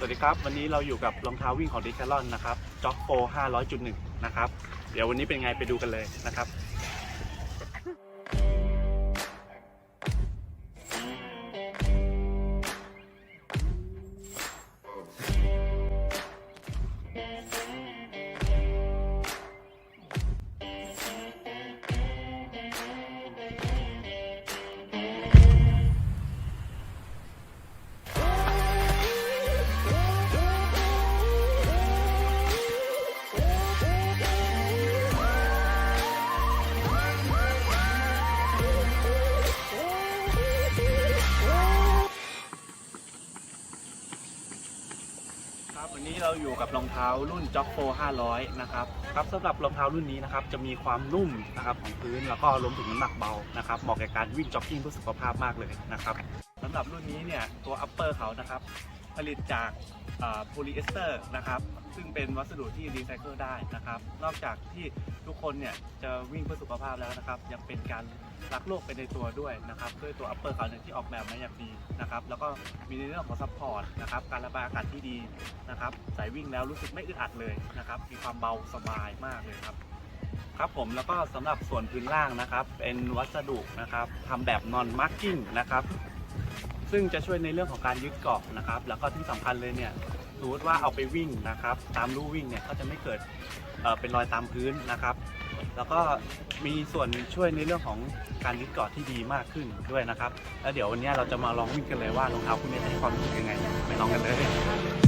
สวัสดีครับ วันนี้เราอยู่กับรองเท้าวิ่งของดิคลอนนะครับจ็อกโฟ500.1 นะครับ เดี๋ยววันนี้เป็นไงไปดูกันเลยนะครับ ครับวันนี้เราอยู่กับรองเท้ารุ่นจ็อกโฟ500 นะครับครับสำหรับรองเท้ารุ่นนี้นะครับจะมีความนุ่มนะครับของพื้นแล้วก็รวมถึงน้ำหนักเบานะครับเหมาะแก่การวิ่งจ็อกกิ้งเพื่อสุขภาพมากเลยนะครับสำหรับรุ่นนี้เนี่ยตัวอัปเปอร์เขานะครับ ผลิตจากโพลีเอสเตอร์นะครับซึ่งเป็นวัสดุที่รีไซเคิลได้นะครับ นอกจากที่ทุกคนเนี่ยจะวิ่งเพื่อสุขภาพแล้วนะครับ ยังเป็นการรักโลกไปในตัวด้วยนะครับด้วยตัวอัปเปอร์เขาเนี่ยที่ออกแบบมาอย่างดีนะครับ แล้วก็มีในเรื่องของซัพพอร์ตนะครับ การระบายอากาศที่ดีนะครับสายวิ่งแล้วรู้สึกไม่อึดอัดเลยนะครับ มีความเบาสบายมากเลยครับ ครับผมแล้วก็สำหรับส่วนพื้นล่างนะครับ เป็นวัสดุนะครับทำแบบนอนมาร์กิ้งนะครับ ซึ่งจะช่วยในเรื่องของการยึดเกาะนะครับ แล้วก็ที่สำคัญเลยเนี่ยสมมติว่าเอาไปวิ่งนะครับ ตามลู่วิ่งเนี่ยก็จะไม่เกิดเเป็นรอยตามพื้นนะครับ แล้วก็มีส่วนช่วยในเรื่องของการยึดเกาะที่ดีมากขึ้นด้วยนะครับ แล้วเดี๋ยววันนี้เราจะมาลองวิ่งกันเลยว่ารองเท้าคู่นี้ให้ความรู้สึกยังไงไปลองกันเลย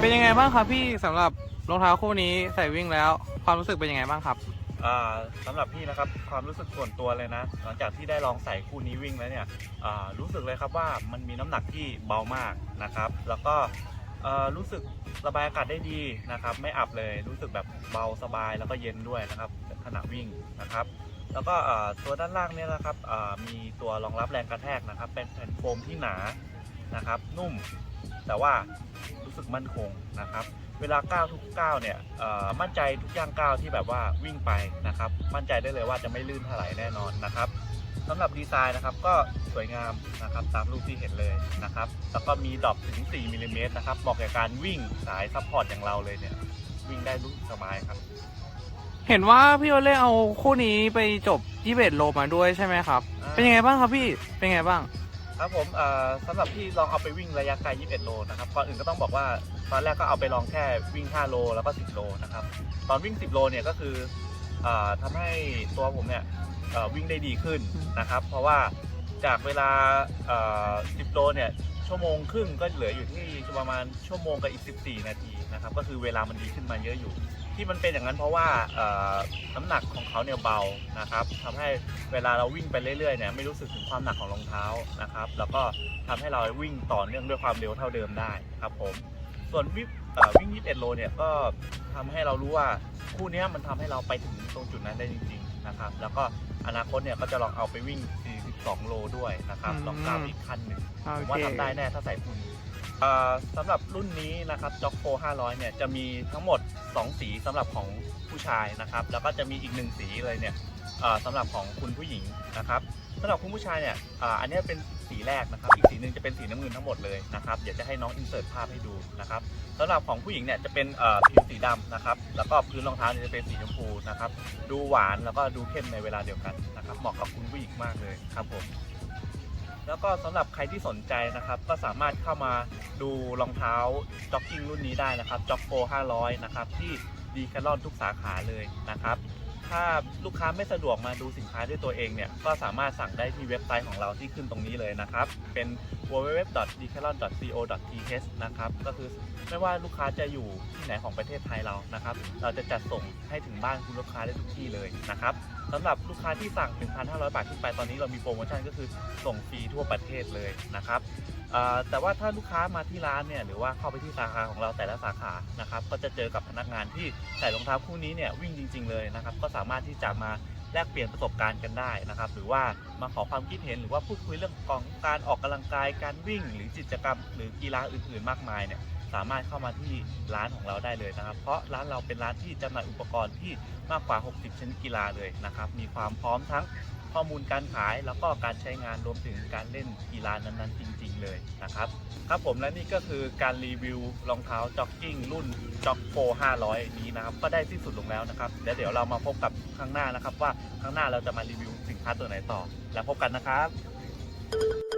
เป็นยังไงบ้างครับพี่สำหรับรองเท้าคู่นี้ใส่วิ่งแล้ว ความรู้สึกเป็นยังไงบ้างครับ อ่าสำหรับพี่นะครับความรู้สึกส่วนตัวเลยนะ หลังจากที่ได้ลองใส่คู่นี้วิ่งแล้วเนี่ยอ่ารู้สึกเลยครับว่ามันมีน้ำหนักที่เบามากนะครับ แล้วก็เอ่อรู้สึกระบายอากาศได้ดีนะครับ ไม่อับเลยรู้สึกแบบเบาสบายแล้วก็เย็นด้วยนะครับขณะวิ่งนะครับ แล้วก็อ่าตัวด้านล่างเนี่ยนะครับอ่ามีตัวรองรับแรงกระแทกนะครับ เป็นแผ่นโฟมที่หนานะครับ นุ่ม แต่ว่ารู้สึกมั่นคงนะครับ เวลาก้าวทุกก้าวเนี่ยเอ่อมั่นใจทุกย่างก้าวที่แบบว่าวิ่งไปนะครับ มั่นใจได้เลยว่าจะไม่ลื่นถลายแน่นอนนะครับสำหรับดีไซน์นะครับก็สวยงามนะครับตามรูปที่เห็นเลยนะครับ แล้วก็มีดรอปถึง 4มิลลิเมตรนะครับเหมาะแก่การวิ่งสายซัพพอร์ตอย่างเราเลยเนี่ย วิ่งได้รู้สึกสบายครับ เห็นว่าพี่โอเล่เอาคู่นี้ไปจบ21โลมาด้วยใช่ไหมครับอ่าเป็นยังไงบ้างครับพี่เป็นยังไงบ้าง ครับผมสำหรับที่ลองเอาไปวิ่งระยะไกล 21 โลนะครับก่อนอื่นก็ต้องบอกว่าตอนแรกก็เอาไปลองแค่วิ่ง 5 โลแล้วก็ 10 โลนะครับ ตอนวิ่ง 10 โลเนี่ยก็คืออ่อทำให้ตัวผมเนี่ยวิ่งได้ดีขึ้นนะครับ เพราะว่า จากเวลา10โลเนี่ยชั่วโมงครึ่งก็เหลืออยู่ที่ประมาณชั่วโมงกับอีก 14 นาทีนะครับก็คือเวลามันดีขึ้นมาเยอะอยู่ ที่มันเป็นอย่างนั้นเพราะว่าน้ำหนักของเขาเนี่ยเบานะครับทำให้เวลาเราวิ่งไปเรื่อยๆเนี่ยไม่รู้สึกถึงความหนักของรองเท้านะครับ แล้วก็ทำให้เราวิ่งต่อเนื่องด้วยความเร็วเท่าเดิมได้ครับผมส่วนวิ่งวิ่ง 21 โลเนี่ยก็ทำให้เรารู้ว่าคู่นี้มันทำให้เราไปถึงตรงจุดนั้นได้จริงๆ นะครับ แล้วก็อนาคตเนี่ยก็จะลองเอาไปวิ่ง 42 โลด้วยนะครับอืมลองก้าวอีกขั้นหนึ่งโอผมเคว่าทำได้แน่ถ้าใส่คู่นี้เอ่อสำหรับรุ่นนี้นะครับจ็อกโฟ500 เนี่ยจะมีทั้งหมด 2 สีสำหรับของผู้ชายนะครับ แล้วก็จะมีอีกหนึ่งสีเลยเนี่ยเอ่อสำหรับของคุณผู้หญิงนะครับ สำหรับคุณผู้ชายเนี่ยอ,อันนี้เป็นสีแรกนะครับ อีกสีหนึ่งจะเป็นสีน้ำเงินทั้งหมดเลยนะครับ เดี๋ยวจะให้น้องอินเสิร์ตภาพให้ดูนะครับสำหรับของผู้หญิงเนี่ยจะเป็นผิวสีดำนะครับ แล้วก็พื้นรองเท้าเนี่ยจะเป็นสีชมพูนะครับ ดูหวานแล้วก็ดูเข้มในเวลาเดียวกันนะครับ เหมาะกับคุณผู้หญิงมากเลยครับผมแล้วก็สำหรับใครที่สนใจนะครับ ก็สามารถเข้ามาดูรองเท้าจ็อกกิ้งรุ่นนี้ได้นะครับจ็อกโฟ500 นะครับที่ดีแคลอนทุกสาขาเลยนะครับ ถ้าลูกค้าไม่สะดวกมาดูสินค้าด้วยตัวเองเนี่ย ก็สามารถสั่งได้ที่เว็บไซต์ของเราที่ขึ้นตรงนี้เลยนะครับ เป็น www.decathlon.co.th นะครับ ก็คือไม่ว่าลูกค้าจะอยู่ที่ไหนของประเทศไทยเรานะครับ เราจะจัดส่งให้ถึงบ้านคุณลูกค้าได้ทุกที่เลยนะครับ สำหรับลูกค้าที่สั่ง 1,500 บาทขึ้นไปตอนนี้เรามีโปรโมชั่นก็คือส่งฟรีทั่วประเทศเลยนะครับแต่ว่าถ้าลูกค้ามาที่ร้านเนี่ยหรือว่าเข้าไปที่สาขาของเราแต่ละสาขานะครับก็จะเจอกับพนักงานที่ใส่รองเท้าคู่นี้เนี่ยวิ่งจริง ๆเลยนะครับก็สามารถที่จะมาแลกเปลี่ยนประสบการณ์กันได้นะครับ หรือว่ามาขอความคิดเห็นหรือว่าพูดคุยเรื่องของการออกกำลังกายการวิ่ง หรือกิจกรรม หรือกีฬาอื่น ๆ มากมายเนี่ย สามารถเข้ามาที่ร้านของเราได้เลยนะครับ เพราะร้านเราเป็นร้านที่จำหน่ายอุปกรณ์ที่มากกว่า 60 ชนิดกีฬาเลยนะครับ มีความพร้อมทั้งข้อมูลการขายแล้วก็การใช้งานรวมถึงการเล่นกีฬานั้นๆ จริง ๆ เลยนะครับ ครับผมและนี่ก็คือการรีวิวรองเท้าจ็อกกิ้งรุ่นจ็อกโฟ500 นี้นะครับ ก็ได้ที่สุดลงแล้วนะครับแล้วเดี๋ยวเรามาพบกับข้างหน้านะครับ ว่าข้างหน้าเราจะมารีวิวสินค้าตัวไหนต่อ แล้วพบกันนะครับ